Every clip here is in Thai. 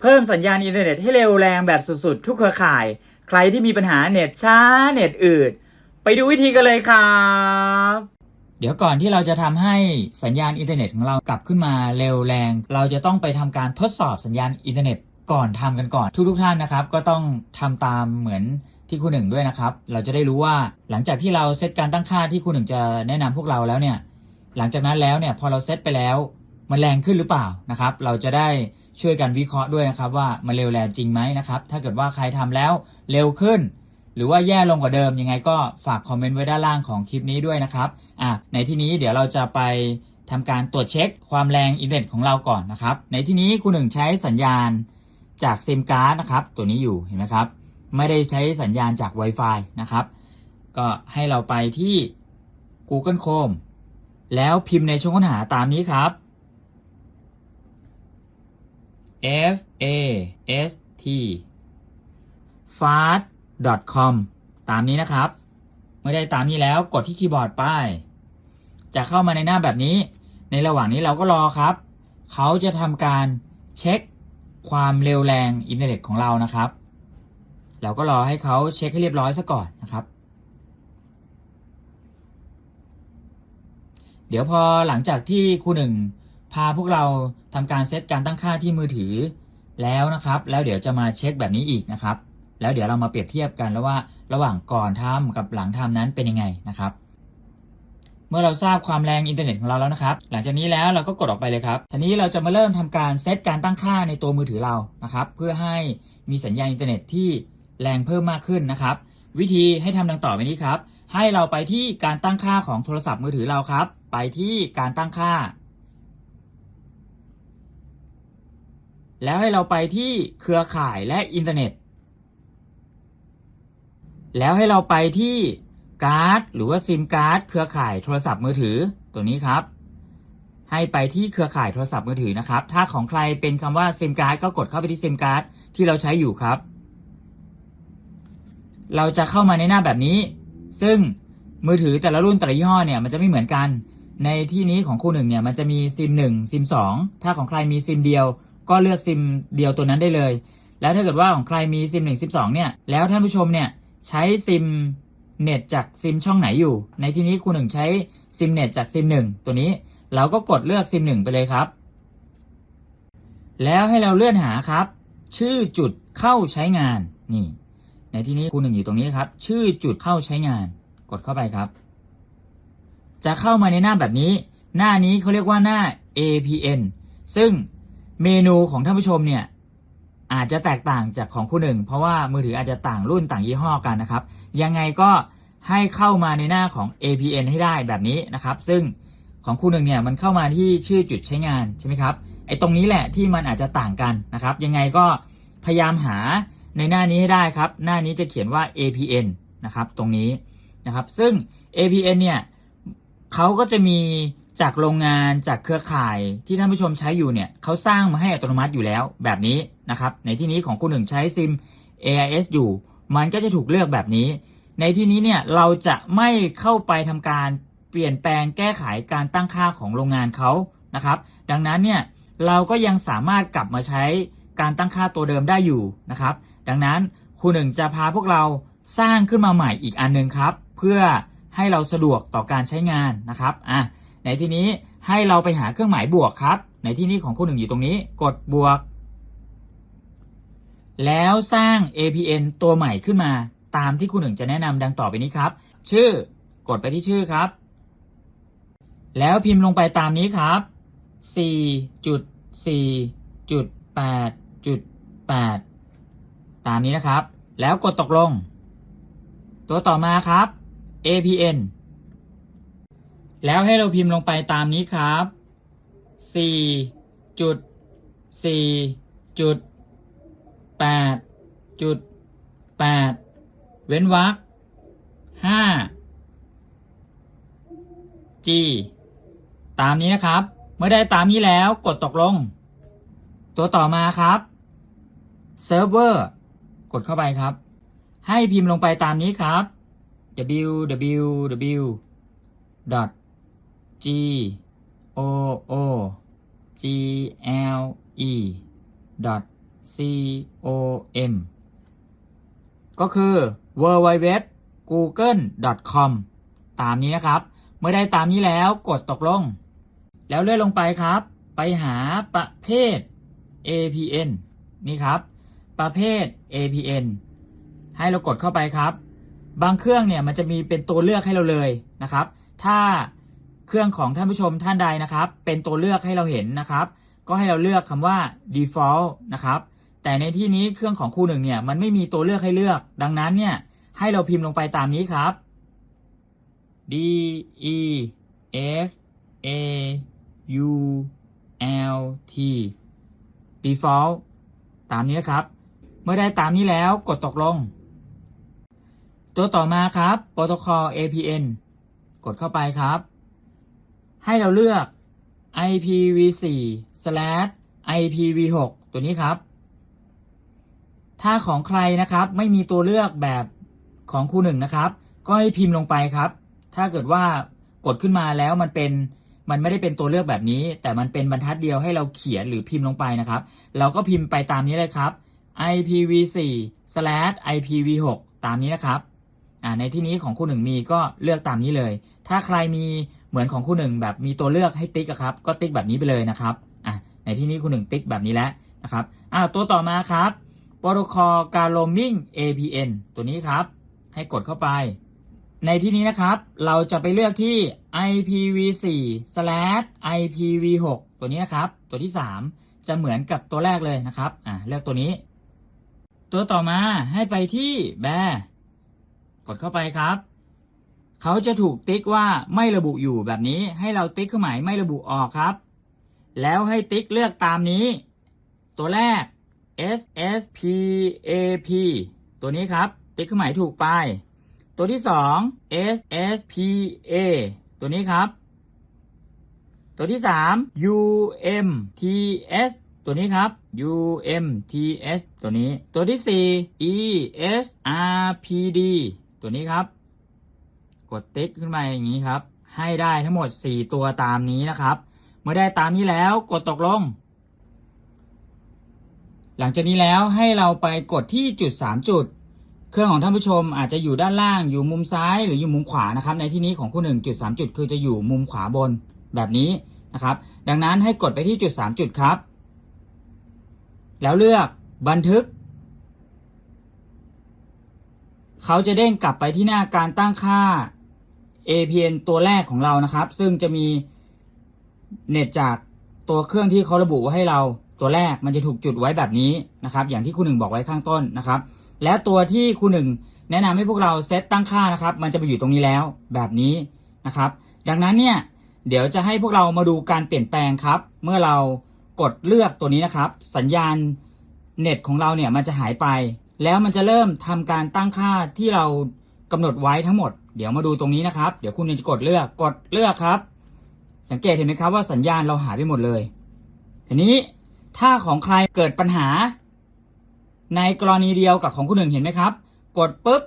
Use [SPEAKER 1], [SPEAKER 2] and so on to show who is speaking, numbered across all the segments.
[SPEAKER 1] เพิ่มสัญญาณอินเทอร์เน็ตให้เร็วแรงแบบสุดๆ ทุกเครือข่าย ใครที่มีปัญหาเน็ตช้าเน็ตอืดไปดูวิธีกันเลยครับ เดี๋ยวก่อนที่เราจะทำให้สัญญาณอินเทอร์เน็ตของเรากลับขึ้นมาเร็วแรง เราจะต้องไปทำการทดสอบสัญญาณอินเทอร์เน็ตก่อนทำกันก่อนทุกๆท่านนะครับ ก็ต้องทำตามเหมือนที่คุณหนึ่งด้วยนะครับ เราจะได้รู้ว่าหลังจากที่เราเซตการตั้งค่าที่คุณหนึ่งจะแนะนำพวกเราแล้วเนี่ยหลังจากนั้นแล้วเนี่ยพอเราเซตไปแล้ว มันแรงขึ้นหรือเปล่านะครับ เราจะได้ช่วยกันวิเคราะห์ด้วยนะครับ ว่ามันเร็วแรงจริงไหมนะครับ ถ้าเกิดว่าใครทำแล้วเร็วขึ้น หรือว่าแย่ลงกว่าเดิมยังไงก็ฝากคอมเมนต์ไว้ด้านล่างของคลิปนี้ด้วยนะครับอะในที่นี้เดี๋ยวเราจะไปทำการตรวจเช็คความแรงอินเทอร์เน็ตของเราก่อนนะครับ ในที่นี้คุณหนึ่งใช้สัญญาณจากซิมการ์ดนะครับ ตัวนี้อยู่เห็นไหมครับ ไม่ได้ใช้สัญญาณจาก Wi-Fi นะครับ ก็ให้เราไปที่ Google Chrome แล้วพิมพ์ในช่องค้นหาตามนี้ครับ f a s t fast com ตามนี้นะครับ เมื่อได้ตามนี้แล้วกดที่คีย์บอร์ดไปจะเข้ามาในหน้าแบบนี้ ในระหว่างนี้เราก็รอครับ เขาจะทำการเช็คความเร็วแรงอินเทอร์เน็ตของเรานะครับ เราก็รอให้เขาเช็คให้เรียบร้อยซะก่อนนะครับ เดี๋ยวพอหลังจากที่ครูหนึ่ง พาพวกเราทำการเซตการตั้งค่าที่มือถือแล้วนะครับ แล้วเดี๋ยวจะมาเช็คแบบนี้อีกนะครับ แล้วเดี๋ยวเรามาเปรียบเทียบกันแล้วว่าระหว่างก่อนทำกับหลังทำนั้นเป็นยังไงนะครับ เมื่อเราทราบความแรงอินเทอร์เน็ตของเราแล้วนะครับ หลังจากนี้แล้วเราก็กดออกไปเลยครับทีนี้เราจะมาเริ่มทำการเซตการตั้งค่าในตัวมือถือเรานะครับ เพื่อให้มีสัญญาณอินเทอร์เน็ตที่แรงเพิ่มมากขึ้นนะครับ วิธีให้ทำดังต่อไปนี้ครับ ให้เราไปที่การตั้งค่าของโทรศัพท์มือถือเราครับ ไปที่การตั้งค่า แล้วให้เราไปที่เครือข่ายและอินเทอร์เน็ต แล้วให้เราไปที่การ์ดหรือว่าซิมการ์ดเครือข่ายโทรศัพท์มือถือตัวนี้ครับ ให้ไปที่เครือข่ายโทรศัพท์มือถือนะครับ ถ้าของใครเป็นคำว่าซิมการ์ดก็กดเข้าไปที่ซิมการ์ดที่เราใช้อยู่ครับ เราจะเข้ามาในหน้าแบบนี้ ซึ่งมือถือแต่ละรุ่นแต่ละยี่ห้อเนี่ยมันจะไม่เหมือนกัน ในที่นี้ของคู่หนึ่งเนี่ยมันจะมีซิม1ซิม2ถ้าของใครมีซิมเดียว ก็เลือกซิมเดียวตัวนั้นได้เลย แล้วถ้าเกิดว่าของใครมีซิม1ซิม2เนี่ย แล้วท่านผู้ชมเนี่ยใช้ซิมเน็ตจากซิมช่องไหนอยู่ ในที่นี้คู่หนึ่งใช้ซิมเน็ตจากซิม1ตัวนี้ เราก็กดเลือกซิม1ไปเลยครับ แล้วให้เราเลื่อนหาครับ ชื่อจุดเข้าใช้งานนี่ ในที่นี้คูหนึ่งอยู่ตรงนี้ครับ ชื่อจุดเข้าใช้งาน กดเข้าไปครับ จะเข้ามาในหน้าแบบนี้ หน้านี้เขาเรียกว่าหน้า APN ซึ่ง เมนูของท่านผู้ชมเนี่ยอาจจะแตกต่างจากของคู่หนึ่ง เพราะว่ามือถืออาจจะต่างรุ่นต่างยี่ห้อกันนะครับ ยังไงก็ให้เข้ามาในหน้าของ APN ให้ได้แบบนี้นะครับ ซึ่งของคู่หนึ่งเนี่ยมันเข้ามาที่ชื่อจุดใช้งานใช่ไหมครับไอ้ตรงนี้แหละที่มันอาจจะต่างกันนะครับ ยังไงก็พยายามหาในหน้านี้ให้ได้ครับ หน้านี้จะเขียนว่า APN นะครับ ตรงนี้นะครับ ซึ่ง APN เนี่ยเขาก็จะมี จากโรงงานจากเครือข่ายที่ท่านผู้ชมใช้อยู่เนี่ยเขาสร้างมาให้อัตโนมัติอยู่แล้วแบบนี้นะครับ ในที่นี้ของคุณหนึ่งใช้ซิม AIS อยู่ มันก็จะถูกเลือกแบบนี้ ในที่นี้เนี่ยเราจะไม่เข้าไปทำการเปลี่ยนแปลงแก้ไขการตั้งค่าของโรงงานเขานะครับ ดังนั้นเนี่ยเราก็ยังสามารถกลับมาใช้การตั้งค่าตัวเดิมได้อยู่นะครับ ดังนั้นครูหนึ่งจะพาพวกเราสร้างขึ้นมาใหม่อีกอันหนึ่งครับ เพื่อให้เราสะดวกต่อการใช้งานนะครับอะ ในที่นี้ให้เราไปหาเครื่องหมายบวกครับ ในที่นี้ของครูหนึ่งอยู่ตรงนี้ กดบวก แล้วสร้าง APN ตัวใหม่ขึ้นมา ตามที่ครูหนึ่งจะแนะนำดังต่อไปนี้ครับ ชื่อกดไปที่ชื่อครับ แล้วพิมพ์ลงไปตามนี้ครับ4.4.8.8 ตามนี้นะครับ แล้วกดตกลง ตัวต่อมาครับ APN แล้วให้เราพิมพ์ลงไปตามนี้ครับ4.4.8.8เว้นวรรค5 G ตามนี้นะครับ เมื่อได้ตามนี้แล้วกดตกลง ตัวต่อมาครับเซิร์ฟเวอร์กดเข้าไปครับ ให้พิมพ์ลงไปตามนี้ครับ www g o o g l e c o m ก็คือ w w w google com ตามนี้นะครับ เมื่อได้ตามนี้แล้วกดตกลง แล้วเลื่อนลงไปครับ ไปหาประเภท APN นี่ครับ ประเภท APN ให้เรากดเข้าไปครับ บางเครื่องเนี่ยมันจะมีเป็นตัวเลือกให้เราเลยนะครับ ถ้า เครื่องของท่านผู้ชมท่านใดนะครับ เป็นตัวเลือกให้เราเห็นนะครับ ก็ให้เราเลือกคำว่า default นะครับ แต่ในที่นี้เครื่องของครูหนึ่งเนี่ยมันไม่มีตัวเลือกให้เลือก ดังนั้นเนี่ยให้เราพิมพ์ลงไปตามนี้ครับ D E F A U L T default ตามนี้ครับ เมื่อได้ตามนี้แล้วกดตกลง ตัวต่อมาครับ protocol APN กดเข้าไปครับ ให้เราเลือก IPv4 slash IPv6 ตัวนี้ครับ ถ้าของใครนะครับไม่มีตัวเลือกแบบของครูหนึ่งนะครับ ก็ให้พิมพ์ลงไปครับ ถ้าเกิดว่ากดขึ้นมาแล้วมันเป็นมันไม่ได้เป็นตัวเลือกแบบนี้ แต่มันเป็นบรรทัดเดียวให้เราเขียนหรือพิมพ์ลงไปนะครับ เราก็พิมพ์ไปตามนี้เลยครับ IPv4 slash IPv6 ตามนี้นะครับในที่นี้ของครูหนึ่งมีก็เลือกตามนี้เลย ถ้าใครมี เหมือนของครูหนึ่งแบบมีตัวเลือกให้ติ๊กอะครับ ก็ติ๊กแบบนี้ไปเลยนะครับอะในที่นี้ครูหนึ่งติ๊กแบบนี้แล้วนะครับอ่าตัวต่อมาครับ protocol Garoming APN ตัวนี้ครับ ให้กดเข้าไป ในที่นี้นะครับ เราจะไปเลือกที่ IPv4/IPv6 ตัวนี้นะครับ ตัวที่ 3 จะเหมือนกับตัวแรกเลยนะครับอ่าเลือกตัวนี้ ตัวต่อมาให้ไปที่แบกดเข้าไปครับ เขาจะถูกติ๊กว่าไม่ระบุอยู่แบบนี้ ให้เราติ๊กเครื่องหมายไม่ระบุออกครับ แล้วให้ติ๊กเลือกตามนี้ ตัวแรก SSPAP ตัวนี้ครับ ติ๊กเครื่องหมายถูกไป ตัวที่สอง SSPA ตัวนี้ครับ ตัวที่สาม UMTS ตัวนี้ครับ UMTS ตัวนี้ ตัวที่สี่ ESRPD ตัวนี้ครับ กดติ๊กขึ้นมาอย่างนี้ครับ ให้ได้ทั้งหมด 4 ตัวตามนี้นะครับ เมื่อได้ตามนี้แล้วกดตกลง หลังจากนี้แล้วให้เราไปกดที่จุด 3 จุด เครื่องของท่านผู้ชมอาจจะอยู่ด้านล่างอยู่มุมซ้ายหรืออยู่มุมขวานะครับ ในที่นี้ของคู่หนึ่งจุดสามจุดคือจะอยู่มุมขวาบนแบบนี้นะครับ ดังนั้นให้กดไปที่จุดสามจุดครับ แล้วเลือกบันทึกเขาจะเด้งกลับไปที่หน้าการตั้งค่า APN ตัวแรกของเรานะครับ ซึ่งจะมีเน็ตจากตัวเครื่องที่เขาระบุไว้ให้เราตัวแรกมันจะถูกจุดไว้แบบนี้นะครับ อย่างที่คุณหนึ่งบอกไว้ข้างต้นนะครับ และตัวที่ครูหนึ่งแนะนำให้พวกเราเซตตั้งค่านะครับ มันจะไปอยู่ตรงนี้แล้วแบบนี้นะครับ ดังนั้นเนี่ยเดี๋ยวจะให้พวกเรามาดูการเปลี่ยนแปลงครับ เมื่อเรากดเลือกตัวนี้นะครับ สัญญาณเน็ตของเราเนี่ยมันจะหายไป แล้วมันจะเริ่มทำการตั้งค่าที่เรากำหนดไว้ทั้งหมด เดี๋ยวมาดูตรงนี้นะครับ เดี๋ยวคุณจะกดเลือก กดเลือกครับ สังเกตเห็นไหมครับว่าสัญญาณเราหายไปหมดเลย ทีนี้ถ้าของใครเกิดปัญหา ในกรณีเดียวกับของคุณหนึ่งเห็นไหมครับ กดปุ๊บ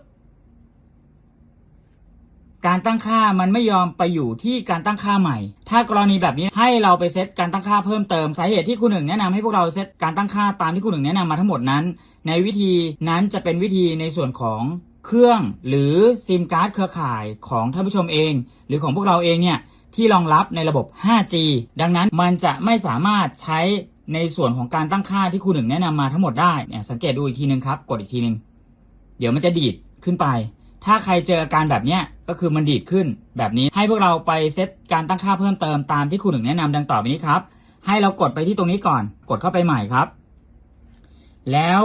[SPEAKER 1] การตั้งค่ามันไม่ยอมไปอยู่ที่การตั้งค่าใหม่ ถ้ากรณีแบบนี้ให้เราไปเซตการตั้งค่าเพิ่มเติม สาเหตุที่คุณหนึ่งแนะนำให้พวกเราเซตการตั้งค่าตามที่คุณหนึ่งแนะนำมาทั้งหมดนั้น ในวิธีนั้นจะเป็นวิธีในส่วนของ เครื่องหรือซิมการ์ดเครือข่ายของท่านผู้ชมเอง หรือของพวกเราเองเนี่ยที่รองรับในระบบ 5G ดังนั้นมันจะไม่สามารถใช้ในส่วนของการตั้งค่าที่ครูหนึ่งแนะนำมาทั้งหมดได้เนี่ยสังเกตดูอีกทีนึงครับ กดอีกทีนึง เดี๋ยวมันจะดีดขึ้นไป ถ้าใครเจออาการแบบเนี้ยก็คือมันดีดขึ้นแบบนี้ให้พวกเราไปเซตการตั้งค่าเพิ่มเติมตามที่ครูหนึ่งแนะนำดังต่อไปนี้ครับ ให้เรากดไปที่ตรงนี้ก่อน กดเข้าไปใหม่ครับ แล้ว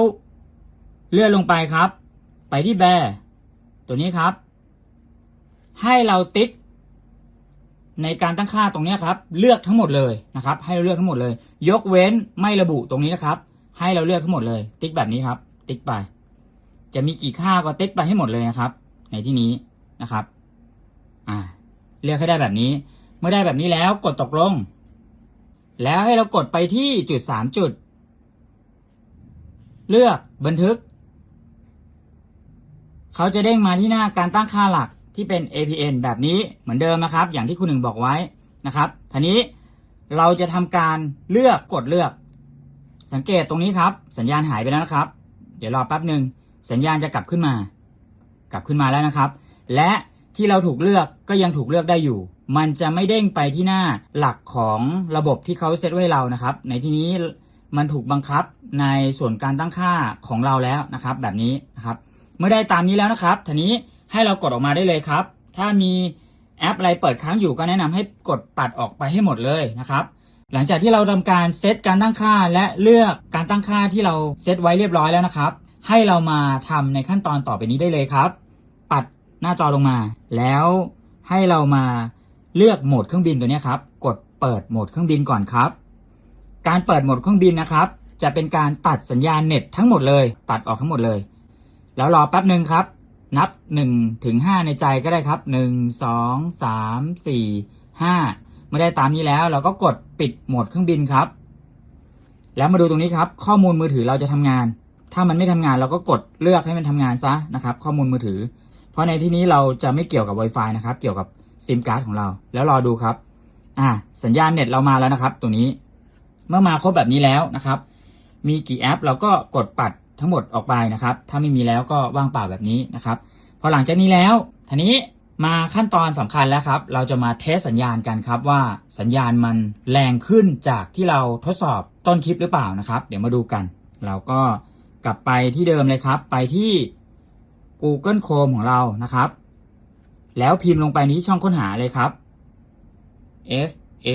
[SPEAKER 1] เลื่อนลงไปครับ ไปที่แบร์ตัวนี้ครับ ให้เราติ๊กในการตั้งค่าตรงนี้ครับ เลือกทั้งหมดเลยนะครับ ให้เราเลือกทั้งหมดเลย ยกเว้นไม่ระบุตรงนี้นะครับ ให้เราเลือกทั้งหมดเลย ติ๊กแบบนี้ครับ ติ๊กไป จะมีกี่ค่าก็ติ๊กไปให้หมดเลยนะครับ ในที่นี้นะครับ อ่า เลือกให้ได้แบบนี้ เมื่อได้แบบนี้แล้วกดตกลง แล้วให้เรากดไปที่จุดสามจุด เลือกบันทึก เขาจะเด้งมาที่หน้าการตั้งค่าหลักที่เป็น APN แบบนี้เหมือนเดิมนะครับ อย่างที่คุณหนึ่งบอกไว้นะครับทีนี้เราจะทำการเลือกกดเลือก สังเกตตรงนี้ครับ สัญญาณหายไปแล้วนะครับ เดี๋ยวรอแป๊บหนึ่งสัญญาณจะกลับขึ้นมา กลับขึ้นมาแล้วนะครับ และที่เราถูกเลือกก็ยังถูกเลือกได้อยู่ มันจะไม่เด้งไปที่หน้าหลักของระบบที่เขาเซตไว้เรานะครับ ในที่นี้มันถูกบังคับในส่วนการตั้งค่าของเราแล้วนะครับ แบบนี้นะครับ เมื่อได้ตามนี้แล้วนะครับทีนี้ให้เรากดออกมาได้เลยครับ ถ้ามีแอปอะไรเปิดค้างอยู่ก็แนะนำให้กดปัดออกไปให้หมดเลยนะครับ หลังจากที่เราทำการเซตการตั้งค่าและเลือกการตั้งค่าที่เราเซตไว้เรียบร้อยแล้วนะครับ ให้เรามาทำในขั้นตอนต่อไปนี้ได้เลยครับ ปัดหน้าจอลงมา แล้วให้เรามาเลือกโหมดเครื่องบินตัวนี้ครับ กดเปิดโหมดเครื่องบินก่อนครับ การเปิดโหมดเครื่องบินนะครับ จะเป็นการตัดสัญญาณเน็ตทั้งหมดเลย ตัดออกทั้งหมดเลย แล้วรอแป๊บหนึ่งครับ นับ1ถึง5ในใจก็ได้ครับ 1 2 3 4 5เมื่อได้ตามนี้แล้ว เราก็กดปิดโหมดเครื่องบินครับ แล้วมาดูตรงนี้ครับ ข้อมูลมือถือเราจะทำงาน ถ้ามันไม่ทำงานเราก็กดเลือกให้มันทำงานซะนะครับ ข้อมูลมือถือ เพราะในที่นี้เราจะไม่เกี่ยวกับ Wi-Fi นะครับ เกี่ยวกับซิมการ์ดของเรา แล้วรอดูครับ อ่า สัญญาณเน็ตเรามาแล้วนะครับ ตัวนี้ เมื่อมาครบแบบนี้แล้วนะครับ มีกี่แอปเราก็กดปัด ทั้งหมดออกไปนะครับ ถ้าไม่มีแล้วก็ว่างเปล่าแบบนี้นะครับพอหลังจากนี้แล้วทีนี้มาขั้นตอนสำคัญแล้วครับ เราจะมาเทสสัญญาณกันครับว่าสัญญาณมันแรงขึ้นจากที่เราทดสอบต้นคลิปหรือเปล่านะครับ เดี๋ยวมาดูกัน เราก็กลับไปที่เดิมเลยครับ ไปที่ Google Chrome ของเรานะครับ แล้วพิมพ์ลงไปที่ช่องค้นหาเลยครับ f a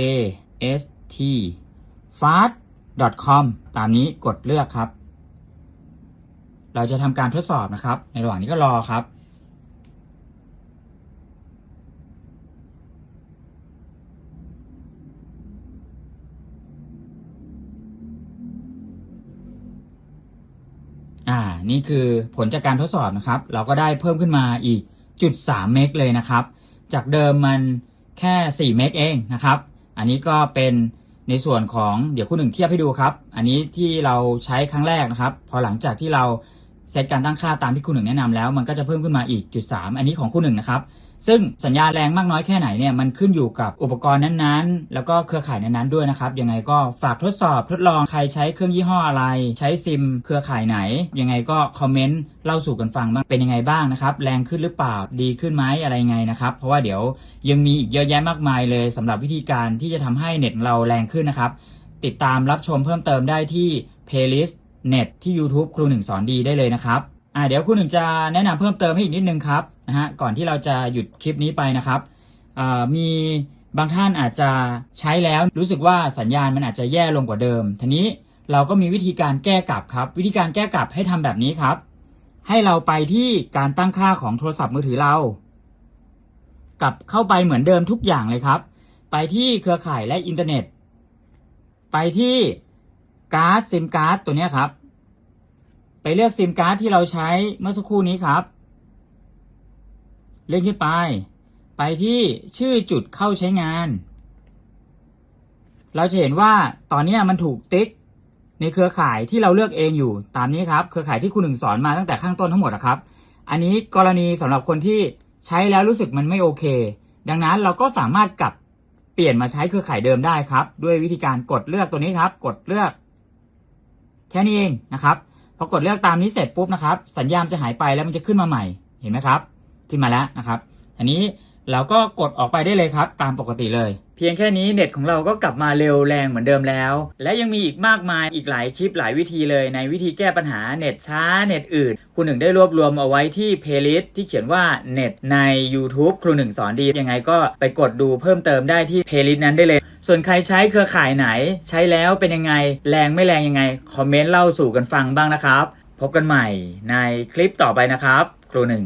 [SPEAKER 1] s t fast com ตามนี้กดเลือกครับ เราจะทำการทดสอบนะครับ ในระหว่างนี้ก็รอครับอ่านี่คือผลจากการทดสอบนะครับ เราก็ได้เพิ่มขึ้นมาอีกจุด3เมกเลยนะครับ จากเดิมมันแค่4เมกเองนะครับ อันนี้ก็เป็นในส่วนของเดี๋ยวคุณหนึ่งเทียบให้ดูครับ อันนี้ที่เราใช้ครั้งแรกนะครับ พอหลังจากที่เรา เซตการตั้งค่าตามที่คุณหนึ่งแนะนำแล้ว มันก็จะเพิ่มขึ้นมาอีกจุด3อันนี้ของคุณหนึ่งนะครับซึ่งสัญญาณแรงมากน้อยแค่ไหนเนี่ยมันขึ้นอยู่กับอุปกรณ์นั้นๆ แล้วก็เครือข่ายนั้นๆด้วยนะครับยังไงก็ฝากทดสอบทดลองใครใช้เครื่องยี่ห้ออะไร ใช้ซิม เครือข่ายไหน ยังไงก็คอมเมนต์เล่าสู่กันฟังบ้างเป็นยังไงบ้างนะครับแรงขึ้นหรือเปล่าดีขึ้นไหมอะไรยังไงนะครับเพราะว่าเดี๋ยวยังมีอีกเยอะแยะมากมายเลยสำหรับวิธีการที่จะทำให้เน็ตเราแรงขึ้นนะครับติดตามรับชมเพิ่มเติมได้ที่ playlist เน็ตที่ YouTube ครูหนึ่งสอนดีได้เลยนะครับอ่าเดี๋ยวครูหนึ่งจะแนะนำเพิ่มเติมให้อีกนิดนึงครับนะฮะก่อนที่เราจะหยุดคลิปนี้ไปนะครับอ่ามีบางท่านอาจจะใช้แล้วรู้สึกว่าสัญญาณมันอาจจะแย่ลงกว่าเดิมทีนี้เราก็มีวิธีการแก้กลับครับ วิธีการแก้กลับให้ทำแบบนี้ครับ ให้เราไปที่การตั้งค่าของโทรศัพท์มือถือเรา กลับเข้าไปเหมือนเดิมทุกอย่างเลยครับ ไปที่เครือข่ายและอินเทอร์เน็ต ไปที่ การ์ดซิมการ์ดตัวนี้ครับ ไปเลือกซิมการ์ดที่เราใช้เมื่อสักครู่นี้ครับ เลื่อนขึ้นไป ไปที่ชื่อจุดเข้าใช้งาน เราจะเห็นว่าตอนนี้มันถูกติ๊กในเครือข่ายที่เราเลือกเองอยู่ตามนี้ครับ เครือข่ายที่คุณหนึ่งสอนมาตั้งแต่ข้างต้นทั้งหมดนะครับ อันนี้กรณีสำหรับคนที่ใช้แล้วรู้สึกมันไม่โอเค ดังนั้นเราก็สามารถกลับเปลี่ยนมาใช้เครือข่ายเดิมได้ครับ ด้วยวิธีการกดเลือกตัวนี้ครับ กดเลือก แค่นี้เองนะครับพอกดเลือกตามนี้เสร็จปุ๊บนะครับ สัญญาณจะหายไปแล้วมันจะขึ้นมาใหม่เห็นไหมครับ ขึ้นมาแล้วนะครับอันนี้ เราก็กดออกไปได้เลยครับ ตามปกติเลย เพียงแค่นี้เน็ตของเราก็กลับมาเร็วแรงเหมือนเดิมแล้ว และยังมีอีกมากมายอีกหลายคลิปหลายวิธีเลยในวิธีแก้ปัญหาเน็ตช้าเน็ตอืดคุณหนึ่งได้รวบรวมเอาไว้ที่เพลย์ลิสต์ที่เขียนว่าเน็ตใน YouTube ครูหนึ่งสอนดี ยังไงก็ไปกดดูเพิ่มเติมได้ที่เพลย์ลิสต์นั้นได้เลย ส่วนใครใช้เครือข่ายไหน ใช้แล้วเป็นยังไง แรงไม่แรงยังไงคอมเมนต์เล่าสู่กันฟังบ้างนะครับ พบกันใหม่ในคลิปต่อไปนะครับ ครูหนึ่ง